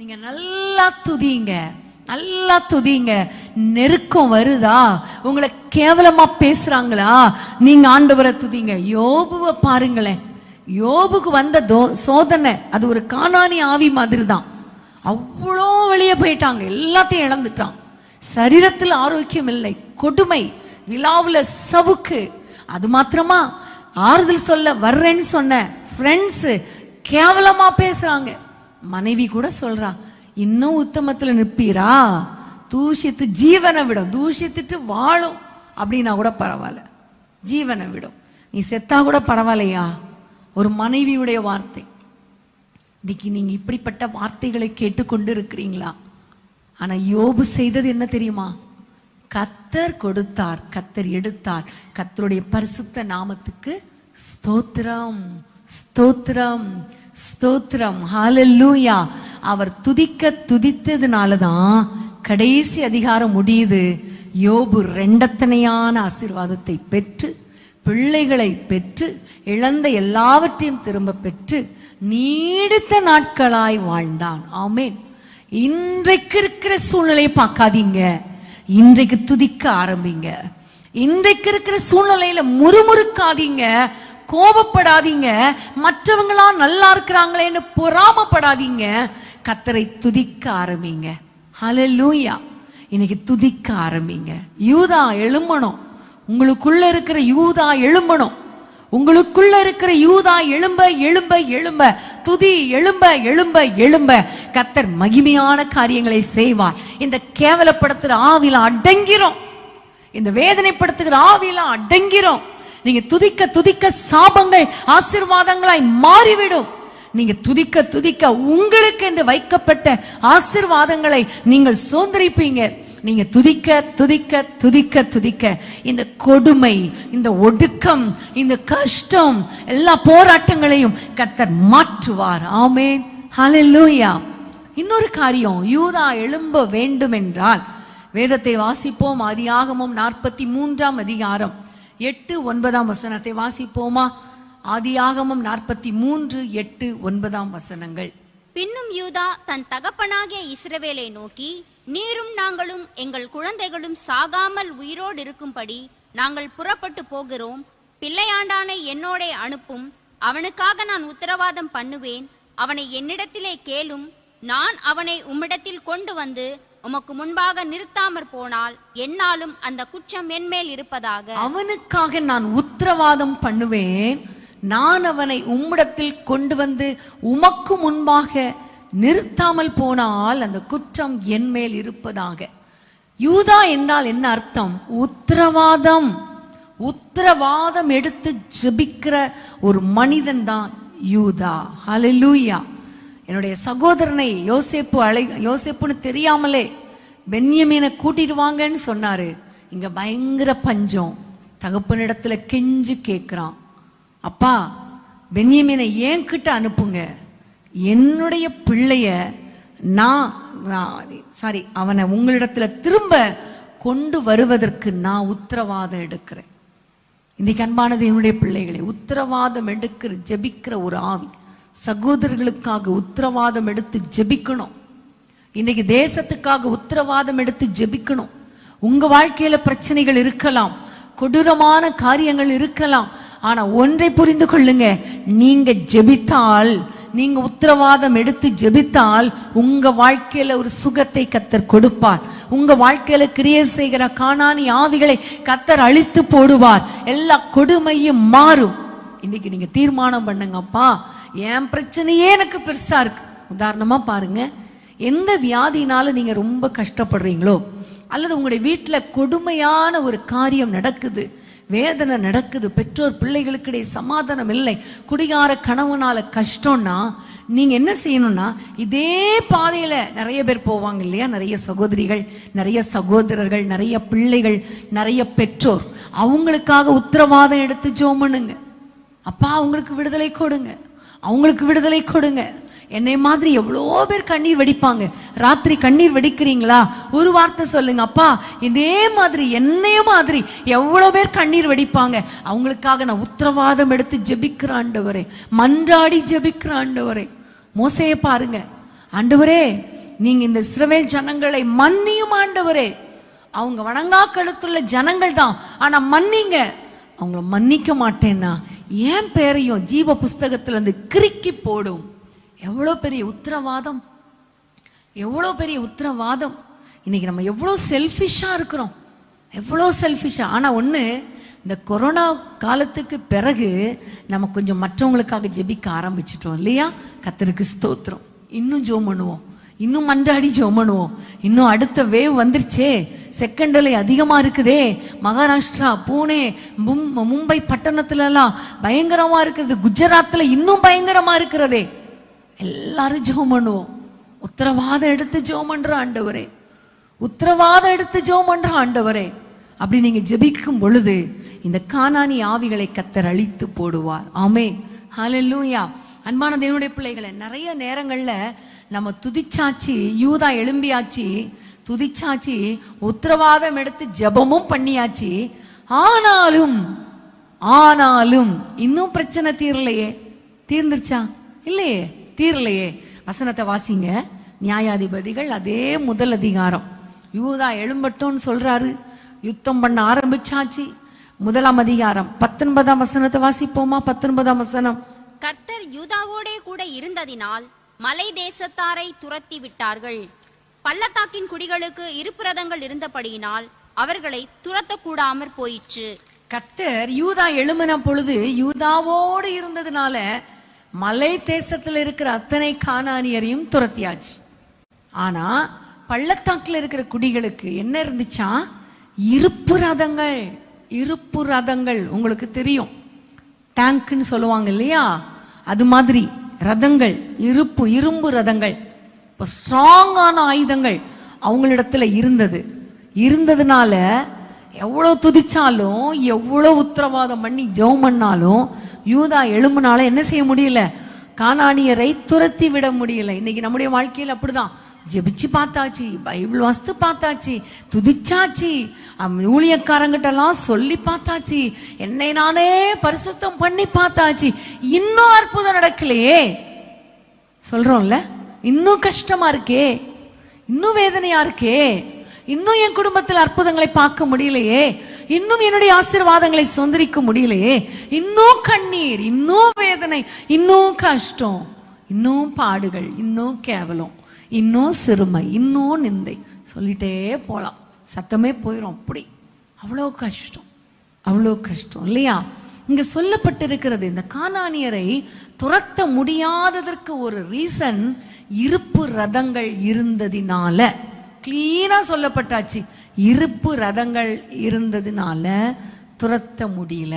நீங்க நல்லா துதிங்க நல்லா துதிங்க. நெருக்கம் வருதா? உங்களை கேவலமா பேசுறாங்களா? நீங்க ஆண்டவரை துதிங்க. யோபுவை பாருங்களேன். யோபுக்கு வந்த தோ சோதனை அது ஒரு காணாணி ஆவி மாதிரி தான் அவ்வளோ வெளியே போயிட்டாங்க. எல்லாத்தையும் இழந்துட்டான். சரீரத்தில் ஆரோக்கியம் இல்லை. கொடுமை. விழாவில் சவுக்கு. அது மாத்திரமா ஆறுதல் சொல்ல வர்றேன்னு சொன்ன ஃப்ரெண்ட்ஸு கேவலமா பேசுறாங்க. மனைவி கூட சொல்றா இன்னும் உத்தமத்துல நிற்பீரா? தூஷித்து ஜீவனை விடும் தூஷித்துட்டு வாழும். அப்படின்னா கூட பரவாயில்ல. ஜீவனை விடும். நீ செத்தா கூட பரவாயில்லையா? ஒரு மனைவியுடைய வார்த்தை. இன்னைக்கு நீங்க இப்படிப்பட்ட வார்த்தைகளை கேட்டுக்கொண்டு இருக்கிறீங்களா ஆனா யோபு செய்தது என்ன தெரியுமா? கத்தர் கொடுத்தார் கத்தர் எடுத்தார். கத்தருடைய பரிசுத்த நாமத்துக்கு ஸ்தோத்திரம். ஸ்தோத்திரம் ஸ்தோத்ரம் ஹாலல்லூயா அவர் துதிக்க துதித்ததுனால தான் கடைசி அதிகாரம் முடியுது. யோபு ரெண்டத்தனையான ஆசீர்வாதத்தை பெற்று பிள்ளைகளை பெற்று இழந்த எல்லாவற்றையும் திரும்ப பெற்று நீடித்த நாட்களாய் வாழ்ந்தான். ஆமேன். இன்றைக்கு இருக்கிற சூழ்நிலையை பார்க்காதீங்க. இன்றைக்கு துதிக்க ஆரம்பிங்க. இன்றைக்கு இருக்கிற சூழ்நிலையில முறுமுறுக்காதீங்க. கோபப்படாதீங்க. மற்றவங்களாம் நல்லா இருக்கிறாங்களேன்னு பொறாமப்படாதீங்க. கத்தரை துதிக்க ஆரம்பிங்க. ஹalleluya இன்னைக்கு துதிக்க ஆரம்பிங்க. யூதா எழும்பணும். உங்களுக்குள்ள இருக்கிற யூதா எழும்பணும். உங்களுக்குள்ள இருக்கிற யூதா எழும்ப எழும்ப எழும்ப. துதி எழும்ப எழும்ப எழும்ப. கத்தர் மகிமையான காரியங்களை செய்வார். இந்த கேவலப்படுத்துகிற ஆவில அடங்கிறோம் இந்த வேதனைப்படுத்துகிற ஆவில அடங்கிறோம் நீங்க துதிக்க துதிக்க சாபங்கள் ஆசீர்வாதங்களாய் மாறிவிடும். நீங்க துதிக்க துதிக்க உங்களுக்கு என்று வைக்கப்பட்ட ஆசீர்வாதங்களை நீங்கள் சுதந்திரிப்பீங்க. நீங்க துதிக்க துதிக்க துதிக்க துதிக்க இந்த கொடுமை இந்த ஒடுக்கம் இந்த கஷ்டம் எல்லா போராட்டங்களையும் கத்தர் மாற்றுவார். ஆமே ஹalleluya. இன்னொரு காரியம் யூதா எழும்ப வேண்டும் என்றால் வேதத்தை வாசிப்போம் அதிகாகமும் நாற்பத்தி மூன்றாம் அதிகாரம். எட்டு ஒன்பதாம் வசனத்தை வாசிப்போமா? ஆதியாகமம் நாற்பத்தி மூன்று எட்டு ஒன்பதாம் வசனங்கள். பின்னும் யூதா தன் தகப்பனாகிய இஸ்ரவேலை நோக்கி நீரும் நாங்களும் எங்கள் குழந்தைகளும் சாகாமல் உயிரோடு இருக்கும்படி நாங்கள் புறப்பட்டு போகிறோம். பிள்ளையாண்டானை என்னோடே அனுப்பும். அவனுக்காக நான் உத்தரவாதம் பண்ணுவேன். அவனை என்னிடத்திலே கேளும். நான் அவனை உம்மிடத்தில் கொண்டு வந்து உமக்கு முன்பாக நிறுத்தாமற் போனால் என்னாலும் அந்த குற்றம் என்மேல் இருப்பதாக. அவனுக்காக நான் உத்தரவாதம் பண்ணுவேன். நான் அவனை உம்மிடத்தில் கொண்டு வந்து உமக்கு முன்பாக நிறுத்தாமல் போனால் அந்த குற்றம் என்மேல் இருப்பதாக. யூதா என்றால் என்ன அர்த்தம்? உத்தரவாதம். உத்தரவாதம் எடுத்து ஜபிக்கிற ஒரு மனிதன் தான் யூதா. ஹலலூயா என்னுடைய சகோதரனை யோசேப்பு அழை யோசேப்புன்னு தெரியாமலே பென்யமீனை கூட்டிட்டு வாங்கன்னு சொன்னாரு. இங்க பயங்கர பஞ்சம். தகப்பனிடத்துல கெஞ்சு கேட்கிறான் அப்பா பென்யமீனை ஏன் கிட்ட அனுப்புங்க? என்னுடைய பிள்ளைய நான் சாரி அவனை உங்களிடத்துல திரும்ப கொண்டு வருவதற்கு நான் உத்தரவாதம் எடுக்கிறேன். இன்னைக்கு அன்பானது என்னுடைய பிள்ளைகளை உத்தரவாதம் எடுக்கிற ஜெபிக்கிற ஒரு ஆவி. சகோதரர்களுக்காக உத்தரவாதம் எடுத்து ஜெபிக்கணும். இன்னைக்கு தேசத்துக்காக உத்தரவாதம் எடுத்து ஜெபிக்கணும். உங்க வாழ்க்கையில பிரச்சனைகள் இருக்கலாம். கொடூரமான காரியங்கள் இருக்கலாம். ஆனா ஒன்றை புரிந்து கொள்ளுங்க. நீங்க ஜெபித்தால் நீங்க உத்தரவாதம் எடுத்து ஜெபித்தால் உங்க வாழ்க்கையில ஒரு சுகத்தை கத்தர் கொடுப்பார். உங்க வாழ்க்கையில கிரியை செய்கிற காணாணி ஆவிகளை கத்தர் அழித்து போடுவார். எல்லா கொடுமையும் மாறும். இன்னைக்கு நீங்க தீர்மானம் பண்ணுங்கப்பா என் பிரச்சனையே எனக்கு பெருசா இருக்கு. உதாரணமா பாருங்க. எந்த வியாதினால நீங்க ரொம்ப கஷ்டப்படுறீங்களோ அல்லது உங்களுடைய வீட்டில் கொடுமையான ஒரு காரியம் நடக்குது வேதனை நடக்குது பெற்றோர் பிள்ளைகளுக்கிடையே சமாதானம் இல்லை குடிகார கணவனால கஷ்டம்னா நீங்க என்ன செய்யணும்னா இதே பாதையில நிறைய பேர் போவாங்க இல்லையா? நிறைய சகோதரிகள் நிறைய சகோதரர்கள் நிறைய பிள்ளைகள் நிறைய பெற்றோர். அவங்களுக்காக உத்தரவாதம் எடுத்து ஜோம் பண்ணுங்க. அப்பா அவங்களுக்கு விடுதலை கொடுங்க. அவங்களுக்கு விடுதலை கொடுங்க. என்னை மாதிரி எவ்வளோ பேர் கண்ணீர் வெடிப்பாங்க. ராத்திரி கண்ணீர் வெடிக்கிறீங்களா? ஒரு வார்த்தை சொல்லுங்க அப்பா. இதே மாதிரி என்னைய மாதிரி எவ்வளோ பேர் கண்ணீர் வெடிப்பாங்க. அவங்களுக்காக நான் உத்தரவாதம் எடுத்து ஜெபிக்கிற ஆண்டவரே. மன்றாடி ஜெபிக்கிற ஆண்டவரே. மோசையை பாருங்க. ஆண்டவரே நீங்க இந்த சிறவேல் ஜனங்களை மன்னியும் ஆண்டவரே. அவங்க வணங்கா கழுத்துள்ள ஜனங்கள் தான் ஆனா மன்னிங்க. அவங்கள மன்னிக்க மாட்டேன்னா ஏன் பேரையும் ஜீவ புஸ்தகத்திலிருந்து கிறுக்கி போடும்? எவ்வளோ பெரிய உத்தரவாதம். எவ்வளோ பெரிய உத்தரவாதம். இன்னைக்கு நம்ம எவ்வளோ செல்ஃபிஷாக இருக்கிறோம். எவ்வளோ செல்ஃபிஷாக ஆனால் ஒன்று இந்த கொரோனா காலத்துக்கு பிறகு நம்ம கொஞ்சம் மற்றவங்களுக்காக ஜெபிக்க ஆரம்பிச்சிட்டோம் இல்லையா? கத்தருக்கு ஸ்தோத்திரம். இன்னும் ஜோம் பண்ணுவோம். இன்னும் மன்றாடி ஜோம் பண்ணுவோம். இன்னும் அடுத்த வேவ் வந்துருச்சே. செகண்ட் அலை அதிகமாக இருக்குதே. மகாராஷ்டிரா பூனே மும்- மும்பை பட்டணத்துலலாம் பயங்கரமாக இருக்கிறது குஜராத்தில் இன்னும் பயங்கரமாக இருக்கிறதே. எல்லாரும் ஜோம் பண்ணுவோம். உத்தரவாதம் எடுத்து ஜோம் பண்ணுற ஆண்டவரே. உத்தரவாதம் எடுத்து ஜோம் பண்ணுற ஆண்டவரே. அப்படி நீங்கள் ஜெபிக்கும் பொழுது இந்த காணாணி ஆவிகளை கத்தர் அழித்து போடுவார். ஆமே ஹலல்லூயா அன்பான தேவனுடைய பிள்ளைகளை நிறைய நேரங்களில் நம்ம துதிச்சாச்சு யூதா எழும்பியாச்சு துதிச்சாச்சு உத்தரவாதம் எடுத்து ஜெபமும் பண்ணியாச்சு. ஆனாலும் ஆனாலும் இன்னும் பிரச்சனை தீரலையே. தீர்ந்துருச்சா? இல்லையே. தீரலையே. வசனத்தை வாசிங்க. நியாயாதிபதிகள் அதே முதல் அதிகாரம். யூதா எழும்பட்டோன்னு சொல்றாரு. யுத்தம் பண்ண ஆரம்பிச்சாச்சு. முதலாம் அதிகாரம். பத்தொன்பதாம் வசனத்தை வாசிப்போமா? பத்தொன்பதாம் வசனம். கர்த்தர் யூதாவோடே கூட இருந்ததினால் மலை தேசத்தாரை துரத்தி விட்டார்கள். பள்ளத்தாக்கின் குடிகளுக்கு இருப்புரதங்கள் இருந்தபடியினால் அவர்களை துரத்தக்கூடாமற் போயிற்று. கத்தர் யூதா எழும்பின பொழுது யூதாவோடு இருந்ததுனால மலை தேசத்தில் இருக்கிற அத்தனை காணானியரையும் துரத்தியாச்சு. ஆனா பள்ளத்தாக்கில் இருக்கிற குடிகளுக்கு என்ன இருந்துச்சா? இருப்பு ரதங்கள் இருப்பு ரதங்கள். உங்களுக்கு தெரியும். டேங்க்னு சொல்லுவாங்க இல்லையா? அது மாதிரி ரதங்கள் இருப்பு இரும்பு ரதங்கள். இப்போ ஸ்ட்ராங்கான ஆயுதங்கள் அவங்களிடத்துல இருந்தது. இருந்ததுனால எவ்வளோ துதிச்சாலும் எவ்வளோ உத்தரவாதம் பண்ணி ஜெபம் பண்ணாலும் யூதா எழும்புனால என்ன செய்ய முடியல? காணானியரை துரத்தி விட முடியல. இன்னைக்கு நம்முடைய வாழ்க்கையில் அப்படிதான். ஜெபிச்சு பார்த்தாச்சு பைபிள் வாஸ்து பார்த்தாச்சு துதிச்சாச்சு ஊழியக்காரங்கிட்டலாம் சொல்லி பார்த்தாச்சு என்னை நானே பரிசுத்தம் பண்ணி பார்த்தாச்சு. இன்னும் அற்புதம் நடக்கலையே. சொல்றோம்ல? இன்னும் கஷ்டமா இருக்கே? இன்னும் வேதனையா இருக்கே? இன்னும் என் குடும்பத்தில் அற்புதங்களை பார்க்க முடியலையே? இன்னும் என்னுடைய ஆசீர்வாதங்களை சுந்தரிக்க முடியலையே? இன்னும் கண்ணீர் இன்னும் வேதனை இன்னும் கஷ்டம் இன்னும் பாடுகள் இன்னும் கேவலம் இன்னும் சிறுமை இன்னும் நிந்தை. சொல்லிட்டே போகலாம் சத்தமே போயிடும் அப்படி. அவ்வளோ கஷ்டம். அவ்வளோ கஷ்டம். இல்லையா? இங்க சொல்லப்பட்டிருக்கிறது இந்த காணானியரை துரத்த முடியாததற்கு ஒரு ரீசன் இருப்பு ரதங்கள் இருந்ததினால கிளீனாக சொல்லப்பட்டாச்சு. இருப்பு ரதங்கள் இருந்ததினால துரத்த முடியல.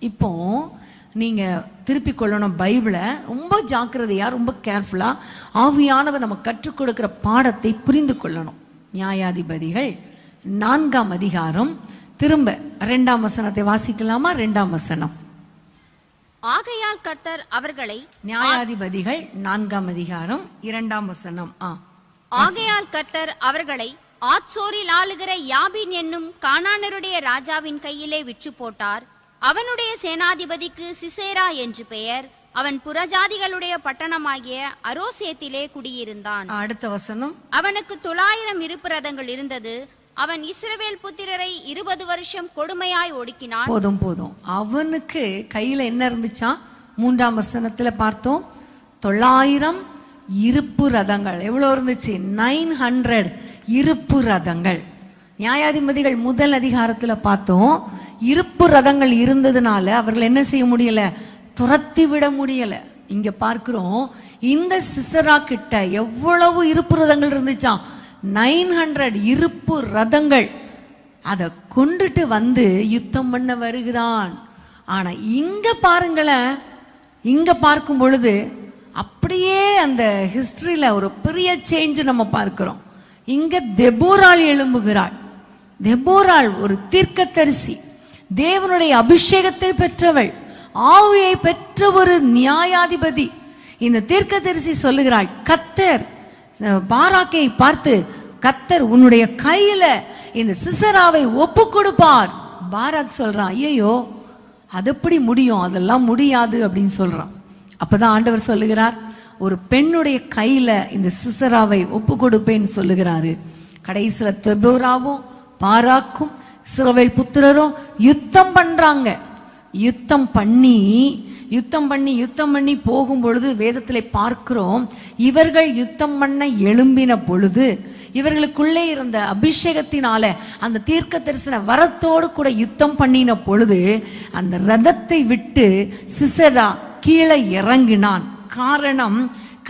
இப்போ நீங்கள் திருப்பி கொள்ளணும் பைபிளை ரொம்ப ஜாக்கிரதையாக ரொம்ப கேர்ஃபுல்லாக ஆவியானவர் நம்ம கற்றுக் கொடுக்குற பாடத்தை புரிந்து கொள்ளணும். நியாயாதிபதிகள் நான்காம் அதிகாரம் திரும்ப ரெண்டாம் வசனத்தை வாசிக்கலாமா? ரெண்டாம் வசனம். ஆகையால் கர்த்தர் அவர்களை நியாயாதிபதிகள் நான்காம் அதிகாரம் இரண்டாம் வசனம். ஆகையால் கர்த்தர் அவர்களை ஆத்சோரில் ஆளுகிற யாபின் என்னும் கானானருடைய ராஜாவின் கையிலே விற்று போட்டார் அவனுடைய சேனாதிபதிக்கு சிசேரா என்று பெயர். அவன் புறஜாதிகளுடைய பட்டணமாகிய அரோசேத்திலே குடியிருந்தான். அடுத்த வசனம். அவனுக்கு தொள்ளாயிரம் இருப்பு ரதங்கள் இருந்தது. அவன் இஸ்ரவேல் புத்திரரை இருபது வருஷம் கொடுமையாய் ஒடுக்கினான். போதும் போதும். அவனுக்கு கையில என்ன இருந்துச்சா? மூன்றாம் வசனத்துல பார்த்தோம். தொள்ளாயிரம் இருப்பு ரதங்கள். எவ்வளவு இருந்துச்சு? நைன் ஹண்ட்ரட் இருப்பு ரதங்கள். நியாயாதிபதிகள் முதல் அதிகாரத்துல பார்த்தோம். இருப்பு ரதங்கள் இருந்ததுனால அவர்கள் என்ன செய்ய முடியல? துரத்தி விட முடியல. இங்க பார்க்கிறோம். இந்த சிசரா கிட்ட எவ்வளவு இருப்பு ரதங்கள் இருந்துச்சாம்? நைன் ஹண்ட்ரட் இருப்பு ரதங்கள். அதை கொண்டுட்டு வந்து யுத்தம் பண்ண வருகிறான். ஆனால் இங்கே பாருங்களேன் இங்கே பார்க்கும் பொழுது அப்படியே அந்த ஹிஸ்ட்ரியில் ஒரு பெரிய சேஞ்ச் நம்ம பார்க்குறோம். இங்கே தெபோரால் எழும்புகிறாள். தெபோரால் ஒரு தீர்க்கதரிசி. தேவனுடைய அபிஷேகத்தை பெற்றவள். ஆவியை பெற்ற ஒரு நியாயாதிபதி. இந்த தீர்க்கதரிசி சொல்லுகிறாள் கத்தர் பாராக்கை பார்த்து கத்தர் உன்னுடைய கையில இந்த சிசராவை ஒப்பு கொடுப்பார். பாராக் சொல்றான் ஐயோ அது எப்படி முடியும்? அதெல்லாம் முடியாது அப்படின்னு சொல்றான். அப்பதான் ஆண்டவர் சொல்லுகிறார் ஒரு பெண்ணுடைய கையில இந்த சிசராவை ஒப்பு கொடுப்பேன்னு சொல்லுகிறாரு. கடைசியில தெபோராவும் பாராக்கும் சிறவை புத்திரரும் யுத்தம் பண்றாங்க. யுத்தம் பண்ணி யுத்தம் பண்ணி யுத்தம் பண்ணி போகும் பொழுது வேதத்திலே பார்க்கிறோம் இவர்கள் யுத்தம் பண்ண எழும்பின பொழுது இவர்களுக்குள்ளே இருந்த அபிஷேகத்தினால அந்த தீர்க்க தரிசன வரத்தோடு கூட யுத்தம் பண்ணின பொழுது அந்த ரதத்தை விட்டு சிசரா கீழே இறங்கினான். காரணம்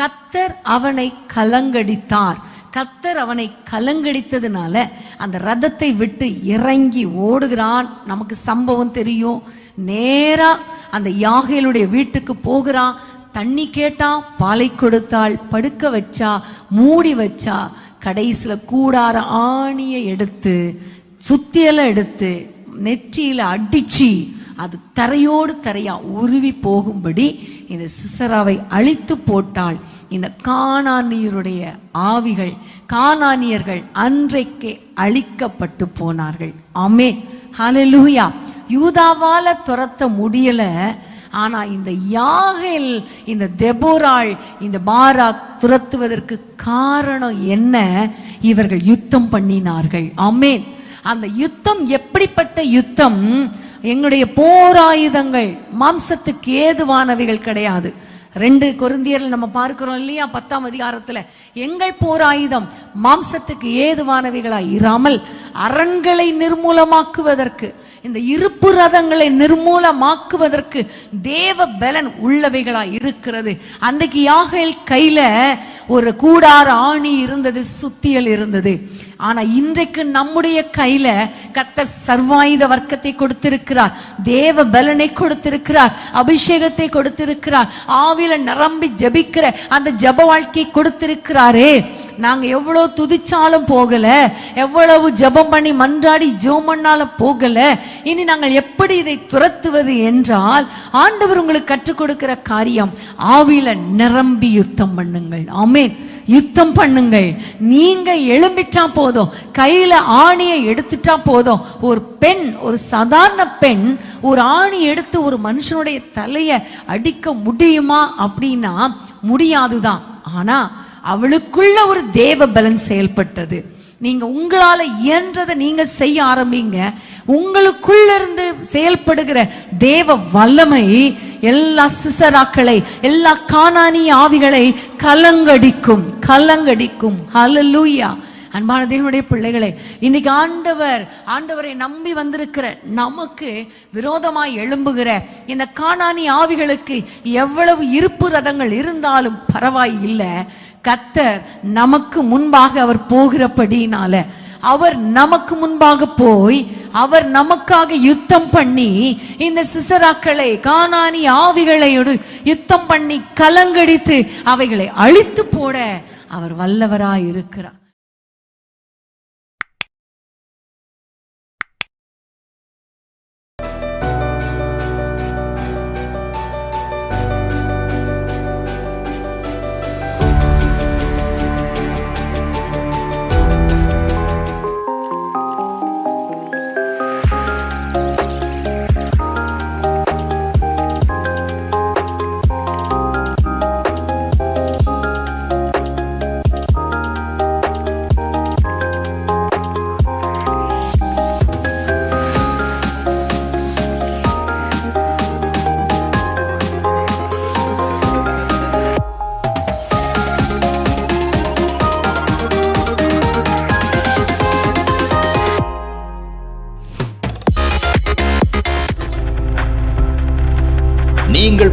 கத்தர் அவனை கலங்கடித்தார். கத்தர் அவனை கலங்கடித்ததுனால அந்த ரதத்தை விட்டு இறங்கி ஓடுகிறான். நமக்கு சம்பவம் தெரியும். நேரா அந்த யாகையிலுடைய வீட்டுக்கு போகிறான் தண்ணி கேட்டா பாலை கொடுத்தாள் படுக்க வச்சா மூடி வச்சா கடைசியில கூடார ஆணியை எடுத்து சுத்தியெல்லாம் எடுத்து நெற்றியில அடிச்சு அது தரையோடு தரையா உருவி போகும்படி இந்த சிசராவை அழித்து போட்டால் இந்த காணானியருடைய ஆவிகள் காணானியர்கள் அன்றைக்கே அழிக்கப்பட்டு போனார்கள். ஆமே ஹலலூயா யூதாவால் துரத்த முடியலை. ஆனால் இந்த யாகில் இந்த தெபோராள் இந்த பாராக் துரத்துவதற்கு காரணம் என்ன? இவர்கள் யுத்தம் பண்ணினார்கள். ஆமேன். அந்த யுத்தம் எப்படிப்பட்ட யுத்தம்? எங்களுடைய போராயுதங்கள் மாம்சத்துக்கு ஏதுவானவைகள் கிடையாது. ரெண்டு கொருந்தியர்கள் நம்ம பார்க்கிறோம் இல்லையா பத்தாம் அதிகாரத்துல? எங்கள் போராயுதம் மாம்சத்துக்கு ஏதுவானவைகளாய் இராமல் அரண்களை நிர்மூலமாக்குவதற்கு இந்த இருப்பு ரதங்களை நிர்மூலமாக்குவதற்கு தேவ பலன் உள்ளவைகளா இருக்கிறது. அன்றைக்கு யாகையில் கையில ஒரு கூடார ஆணி இருந்தது சுத்தியல் இருந்தது. ஆனா இன்றைக்கு நம்முடைய கையில கத்த சர்வாயுத வர்க்கத்தை கொடுத்திருக்கிறார் தேவ பலனை கொடுத்திருக்கிறார் அபிஷேகத்தை கொடுத்திருக்கிறார் ஆவில நிரம்பி ஜெபிக்கிற அந்த ஜெப வாழ்க்கை கொடுத்திருக்கிறாரே. நாங்க எவ்வளவு துதிச்சாலும் போகல எவ்வளவு ஜெபம் பண்ணி மன்றாடி ஜெபம் பண்ணாலும் போகல. இனி நாங்கள் எப்படி இதை துரத்துவது என்றால் ஆண்டவர் உங்களுக்கு கற்றுக் கொடுக்கிற காரியம் ஆவில நிரம்பி யுத்தம் பண்ணுங்கள். ஆமேன். யுத்தம் பண்ணுங்கள். நீங்க எழும்பிட்டா போதும். கையில ஆணியை எடுத்துட்டா போதும். ஒரு பெண் ஒரு சாதாரண பெண் ஒரு ஆணி எடுத்து ஒரு மனுஷனுடைய தலைய அடிக்க முடியுமா அப்படின்னா முடியாதுதான். ஆனா அவளுக்குள்ள ஒரு தேவ பலன் செயல்பட்டது. நீங்க உங்களால இயன்றதை நீங்க செய்ய ஆரம்பிங்க. உங்களுக்குள்ள இருந்து செயல்படுகிற தேவ வல்லமை எல்லா சிசராக்களை எல்லா காணானிய ஆவிகளை கலங்கடிக்கும் கலங்கடிக்கும். ஹலலூயா அன்பான தேவனுடைய பிள்ளைகளே இன்னைக்கு ஆண்டவர் ஆண்டவரை நம்பி வந்திருக்கிற நமக்கு விரோதமாய் எழும்புகிற இந்த காணானி ஆவிகளுக்கு எவ்வளவு இருப்பு ரதங்கள் இருந்தாலும் பரவாயில்லை கத்தர் நமக்கு முன்பாக அவர் போகிறபடினால அவர் நமக்கு முன்பாக போய் அவர் நமக்காக யுத்தம் பண்ணி இந்த சிசராக்களை கானானி ஆவிகளை யுத்தம் பண்ணி கலங்கடித்து அவைகளை அழித்து போட அவர் வல்லவராய் இருக்கிறார்